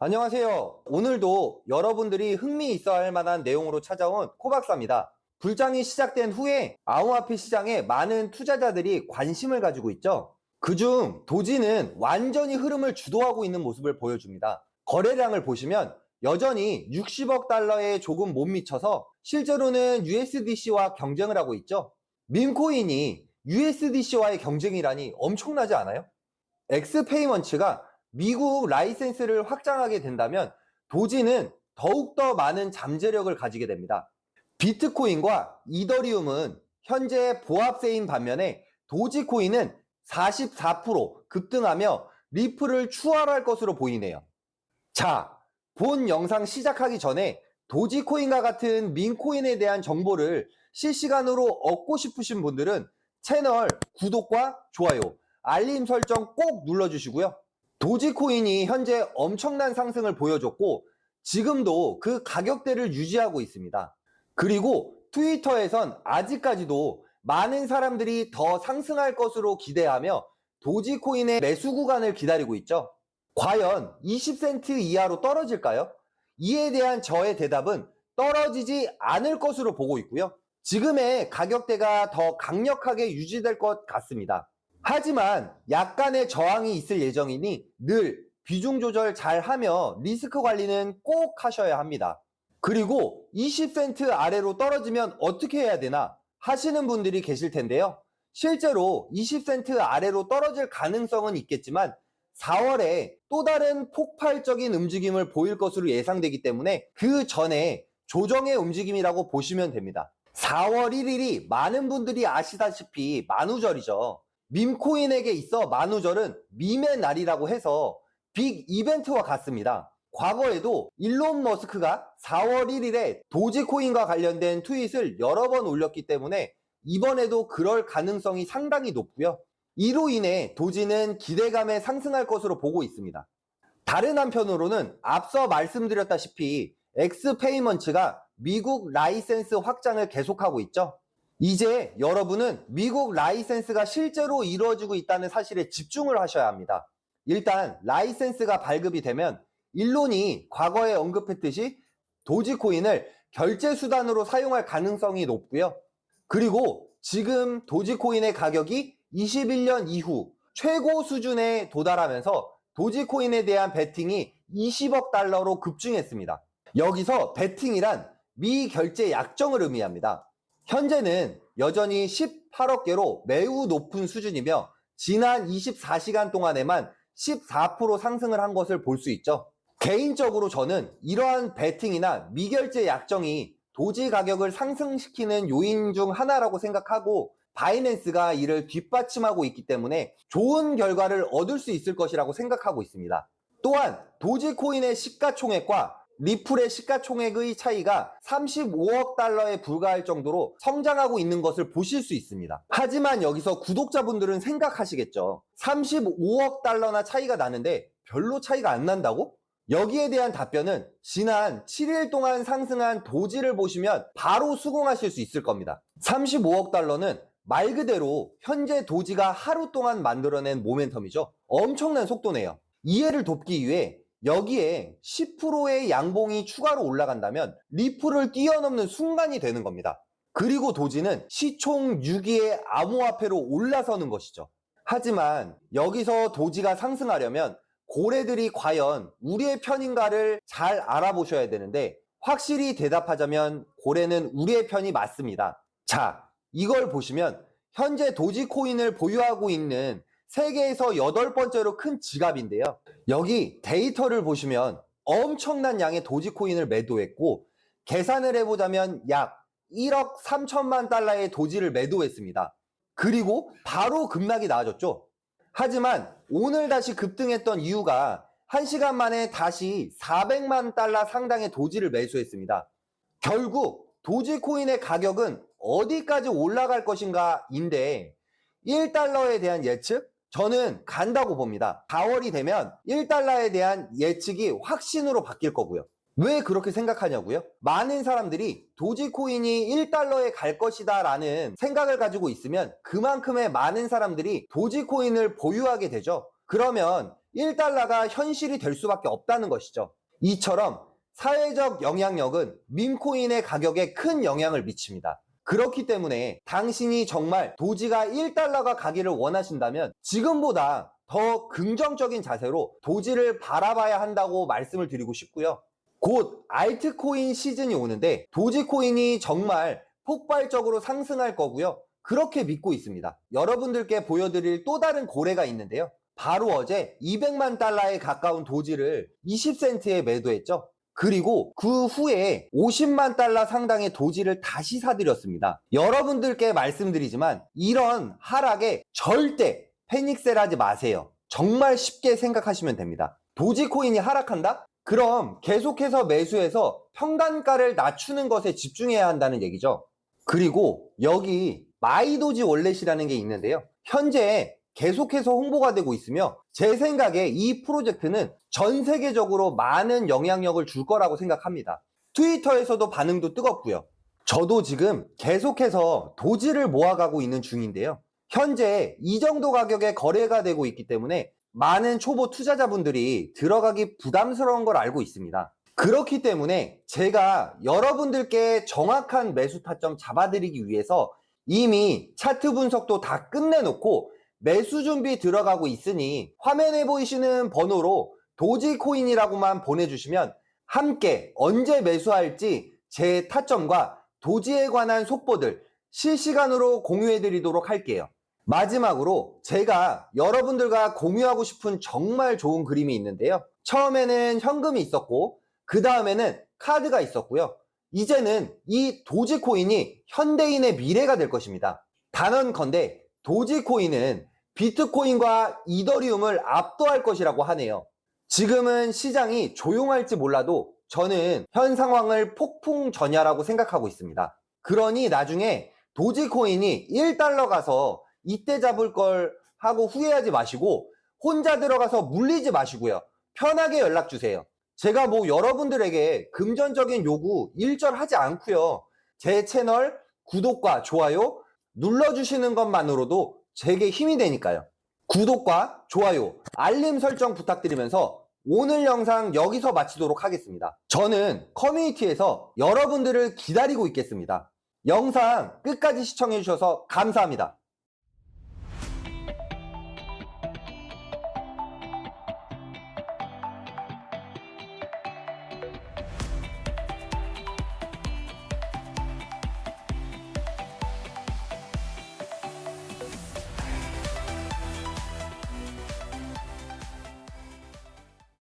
안녕하세요. 오늘도 여러분들이 흥미 있어 할 만한 내용으로 찾아온 코박사입니다. 불장이 시작된 후에 암호화폐 시장에 많은 투자자들이 관심을 가지고 있죠. 그중 도지는 완전히 흐름을 주도하고 있는 모습을 보여줍니다. 거래량을 보시면 여전히 60억 달러에 조금 못 미쳐서 실제로는 USDC와 경쟁을 하고 있죠. 민코인이 USDC와의 경쟁이라니 엄청나지 않아요? 엑스페이먼츠가 미국 라이센스를 확장하게 된다면 도지는 더욱더 많은 잠재력을 가지게 됩니다. 비트코인과 이더리움은 현재 보합세인 반면에 도지코인은 44% 급등하며 리플을 추월할 것으로 보이네요. 자, 본 영상 시작하기 전에 도지코인과 같은 민코인에 대한 정보를 실시간으로 얻고 싶으신 분들은 채널 구독과 좋아요, 알림 설정 꼭 눌러주시고요. 도지코인이 현재 엄청난 상승을 보여줬고 지금도 그 가격대를 유지하고 있습니다. 그리고 트위터에선 아직까지도 많은 사람들이 더 상승할 것으로 기대하며 도지코인의 매수 구간을 기다리고 있죠. 과연 20센트 이하로 떨어질까요? 이에 대한 저의 대답은 떨어지지 않을 것으로 보고 있고요. 지금의 가격대가 더 강력하게 유지될 것 같습니다. 하지만 약간의 저항이 있을 예정이니 늘 비중 조절 잘 하며 리스크 관리는 꼭 하셔야 합니다. 그리고 20센트 아래로 떨어지면 어떻게 해야 되나 하시는 분들이 계실 텐데요. 실제로 20센트 아래로 떨어질 가능성은 있겠지만 4월에 또 다른 폭발적인 움직임을 보일 것으로 예상되기 때문에 그 전에 조정의 움직임이라고 보시면 됩니다. 4월 1일이 많은 분들이 아시다시피 만우절이죠. 밈코인에게 있어 만우절은 밈의 날이라고 해서 빅 이벤트와 같습니다. 과거에도 일론 머스크가 4월 1일에 도지코인과 관련된 트윗을 여러 번 올렸기 때문에 이번에도 그럴 가능성이 상당히 높고요. 이로 인해 도지는 기대감에 상승할 것으로 보고 있습니다. 다른 한편으로는 앞서 말씀드렸다시피 엑스페이먼츠가 미국 라이센스 확장을 계속하고 있죠. 이제 여러분은 미국 라이센스가 실제로 이루어지고 있다는 사실에 집중을 하셔야 합니다. 일단 라이센스가 발급이 되면 일론이 과거에 언급했듯이 도지코인을 결제 수단으로 사용할 가능성이 높고요. 그리고 지금 도지코인의 가격이 21년 이후 최고 수준에 도달하면서 도지코인에 대한 베팅이 20억 달러로 급증했습니다. 여기서 베팅이란 미결제 약정을 의미합니다. 현재는 여전히 18억 개로 매우 높은 수준이며 지난 24시간 동안에만 14% 상승을 한 것을 볼 수 있죠. 개인적으로 저는 이러한 베팅이나 미결제 약정이 도지 가격을 상승시키는 요인 중 하나라고 생각하고 바이낸스가 이를 뒷받침하고 있기 때문에 좋은 결과를 얻을 수 있을 것이라고 생각하고 있습니다. 또한 도지코인의 시가총액과 리플의 시가총액의 차이가 35억 달러에 불과할 정도로 성장하고 있는 것을 보실 수 있습니다. 하지만 여기서 구독자분들은 생각하시겠죠. 35억 달러나 차이가 나는데 별로 차이가 안 난다고? 여기에 대한 답변은 지난 7일 동안 상승한 도지를 보시면 바로 수긍하실 수 있을 겁니다. 35억 달러는 말 그대로 현재 도지가 하루 동안 만들어낸 모멘텀이죠. 엄청난 속도네요. 이해를 돕기 위해 여기에 10%의 양봉이 추가로 올라간다면 리플을 뛰어넘는 순간이 되는 겁니다. 그리고 도지는 시총 6위의 암호화폐로 올라서는 것이죠. 하지만 여기서 도지가 상승하려면 고래들이 과연 우리의 편인가를 잘 알아보셔야 되는데 확실히 대답하자면 고래는 우리의 편이 맞습니다. 자, 이걸 보시면 현재 도지코인을 보유하고 있는 세계에서 여덟 번째로 큰 지갑인데요. 여기 데이터를 보시면 엄청난 양의 도지코인을 매도했고 계산을 해보자면 약 1억 3천만 달러의 도지를 매도했습니다. 그리고 바로 급락이 나아졌죠. 하지만 오늘 다시 급등했던 이유가 1시간 만에 다시 400만 달러 상당의 도지를 매수했습니다. 결국 도지코인의 가격은 어디까지 올라갈 것인가 인데 1달러에 대한 예측? 저는 간다고 봅니다. 4월이 되면 1달러에 대한 예측이 확신으로 바뀔 거고요. 왜 그렇게 생각하냐고요? 많은 사람들이 도지코인이 1달러에 갈 것이다 라는 생각을 가지고 있으면 그만큼의 많은 사람들이 도지코인을 보유하게 되죠. 그러면 1달러가 현실이 될 수밖에 없다는 것이죠. 이처럼 사회적 영향력은 밈코인의 가격에 큰 영향을 미칩니다. 그렇기 때문에 당신이 정말 도지가 1달러가 가기를 원하신다면 지금보다 더 긍정적인 자세로 도지를 바라봐야 한다고 말씀을 드리고 싶고요. 곧 알트코인 시즌이 오는데 도지코인이 정말 폭발적으로 상승할 거고요. 그렇게 믿고 있습니다. 여러분들께 보여드릴 또 다른 고래가 있는데요. 바로 어제 200만 달러에 가까운 도지를 20센트에 매도했죠. 그리고 그 후에 50만 달러 상당의 도지를 다시 사들였습니다. 여러분들께 말씀드리지만 이런 하락에 절대 패닉셀 하지 마세요. 정말 쉽게 생각하시면 됩니다. 도지코인이 하락한다? 그럼 계속해서 매수해서 평단가를 낮추는 것에 집중해야 한다는 얘기죠. 그리고 여기 마이도지 월렛이라는 게 있는데요. 현재 계속해서 홍보가 되고 있으며 제 생각에 이 프로젝트는 전 세계적으로 많은 영향력을 줄 거라고 생각합니다. 트위터에서도 반응도 뜨겁고요. 저도 지금 계속해서 도지를 모아가고 있는 중인데요. 현재 이 정도 가격에 거래가 되고 있기 때문에 많은 초보 투자자분들이 들어가기 부담스러운 걸 알고 있습니다. 그렇기 때문에 제가 여러분들께 정확한 매수 타점 잡아드리기 위해서 이미 차트 분석도 다 끝내놓고 매수 준비 들어가고 있으니 화면에 보이시는 번호로 도지코인이라고만 보내주시면 함께 언제 매수할지 제 타점과 도지에 관한 속보들 실시간으로 공유해 드리도록 할게요. 마지막으로 제가 여러분들과 공유하고 싶은 정말 좋은 그림이 있는데요. 처음에는 현금이 있었고 그 다음에는 카드가 있었고요. 이제는 이 도지코인이 현대인의 미래가 될 것입니다. 단언컨대 도지코인은 비트코인과 이더리움을 압도할 것이라고 하네요. 지금은 시장이 조용할지 몰라도 저는 현 상황을 폭풍 전야라고 생각하고 있습니다. 그러니 나중에 도지코인이 1달러 가서 이때 잡을 걸 하고 후회하지 마시고 혼자 들어가서 물리지 마시고요. 편하게 연락 주세요. 제가 뭐 여러분들에게 금전적인 요구 일절 하지 않고요. 제 채널 구독과 좋아요 눌러주시는 것만으로도 제게 힘이 되니까요. 구독과 좋아요, 알림 설정 부탁드리면서 오늘 영상 여기서 마치도록 하겠습니다. 저는 커뮤니티에서 여러분들을 기다리고 있겠습니다. 영상 끝까지 시청해주셔서 감사합니다.